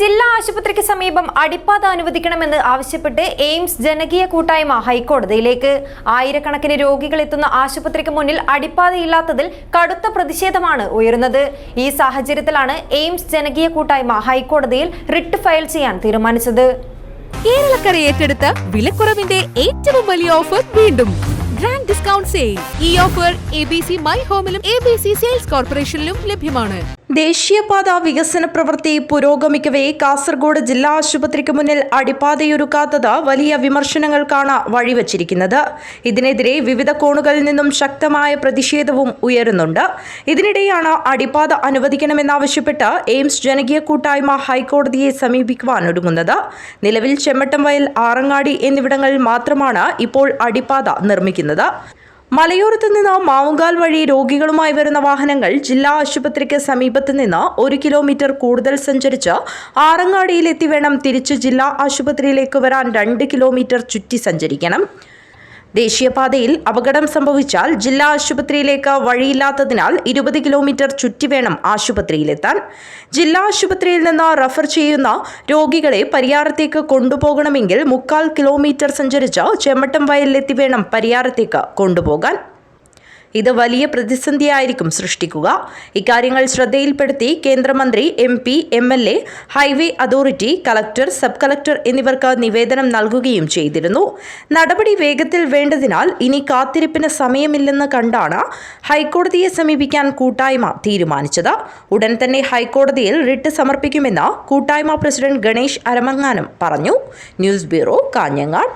ജില്ലാ ആശുപത്രിക്ക് സമീപം അടിപ്പാത അനുവദിക്കണമെന്ന് ആവശ്യപ്പെട്ട് എയിംസ് ജനകീയ കൂട്ടായ്മ ഹൈക്കോടതിയിലേക്ക്. ആയിരക്കണക്കിന് രോഗികൾ എത്തുന്ന ആശുപത്രിക്ക് മുന്നിൽ അടിപ്പാതയില്ലാത്തതിൽ കടുത്ത പ്രതിഷേധമാണ് ഉയരുന്നത്. ഈ സാഹചര്യത്തിലാണ് എയിംസ് ജനകീയ കൂട്ടായ്മ ഹൈക്കോടതിയിൽ റിട്ട് ഫയൽ ചെയ്യാൻ തീരുമാനിച്ചത്. കേരളക്കര ഏറ്റെടുത്ത വിലക്കുറവിന്റെ ഏറ്റവും വലിയ ഓഫർ വീണ്ടും. ഗ്രാൻഡ് ഡിസ്കൗണ്ട് സെയിൽ ഈ offer A B C my ഹോമിലും A B C sales കോർപ്പറേഷനിലും ലഭ്യമാണ്. ദേശീയപാത വികസന പ്രവൃത്തി പുരോഗമിക്കവേ കാസർഗോഡ് ജില്ലാ ആശുപത്രിക്ക് മുന്നിൽ അടിപ്പാതയൊരുക്കാത്തത് വലിയ വിമർശനങ്ങൾക്കാണ് വഴിവച്ചിരിക്കുന്നത്. ഇതിനെതിരെ വിവിധ കോണുകളിൽ നിന്നും ശക്തമായ പ്രതിഷേധവും ഉയരുന്നുണ്ട്. ഇതിനിടെയാണ് അടിപ്പാത അനുവദിക്കണമെന്നാവശ്യപ്പെട്ട് എയിംസ് ജനകീയ കൂട്ടായ്മ ഹൈക്കോടതിയെ സമീപിക്കുവാൻ ഒരുങ്ങുന്നത്. നിലവിൽ ചെമ്മട്ടം വയൽ ആറങ്ങാടി എന്നിവിടങ്ങളിൽ മാത്രമാണ് ഇപ്പോൾ അടിപ്പാത നിർമ്മിക്കുന്നത്. മലയോരത്ത് നിന്ന് മാവുങ്കാൽ വഴി രോഗികളുമായി വരുന്ന വാഹനങ്ങൾ ജില്ലാ ആശുപത്രിക്ക് സമീപത്ത് നിന്ന് ഒരു കിലോമീറ്റർ കൂടുതൽ സഞ്ചരിച്ച് ആറങ്ങാടിയിലെത്തി വേണം തിരിച്ച് ജില്ലാ ആശുപത്രിയിലേക്ക് വരാൻ രണ്ട് കിലോമീറ്റർ ചുറ്റി സഞ്ചരിക്കണം. ദേശീയപാതയിൽ അപകടം സംഭവിച്ചാൽ ജില്ലാ ആശുപത്രിയിലേക്ക് വഴിയില്ലാത്തതിനാൽ ഇരുപത് കിലോമീറ്റർ ചുറ്റി വേണം ആശുപത്രിയിലെത്താൻ. ജില്ലാ ആശുപത്രിയിൽ നിന്ന് റഫർ ചെയ്യുന്ന രോഗികളെ പരിയാരത്തേക്ക് കൊണ്ടുപോകണമെങ്കിൽ മുക്കാൽ കിലോമീറ്റർ സഞ്ചരിച്ച് ചെമ്മട്ടം വയലിലെത്തി വേണം പരിയാരത്തേക്ക് കൊണ്ടുപോകാൻ. ഇത് വലിയ പ്രതിസന്ധിയായിരിക്കും സൃഷ്ടിക്കുക. ഇക്കാര്യങ്ങൾ ശ്രദ്ധയിൽപ്പെടുത്തി കേന്ദ്രമന്ത്രി M P M L A highway authority collector sub collector എന്നിവർക്ക് നിവേദനം നൽകുകയും ചെയ്തിരുന്നു. നടപടി വേഗത്തിൽ വേണ്ടതിനാൽ ഇനി കാത്തിരിപ്പിന് സമയമില്ലെന്ന് കണ്ടാണ് ഹൈക്കോടതിയെ സമീപിക്കാൻ കൂട്ടായ്മ തീരുമാനിച്ചത്. ഉടൻ തന്നെ ഹൈക്കോടതിയിൽ റിട്ട് സമർപ്പിക്കുമെന്ന് കൂട്ടായ്മ പ്രസിഡന്റ് ഗണേഷ് അരമങ്ങാനം പറഞ്ഞു. News bureau Kanhangad.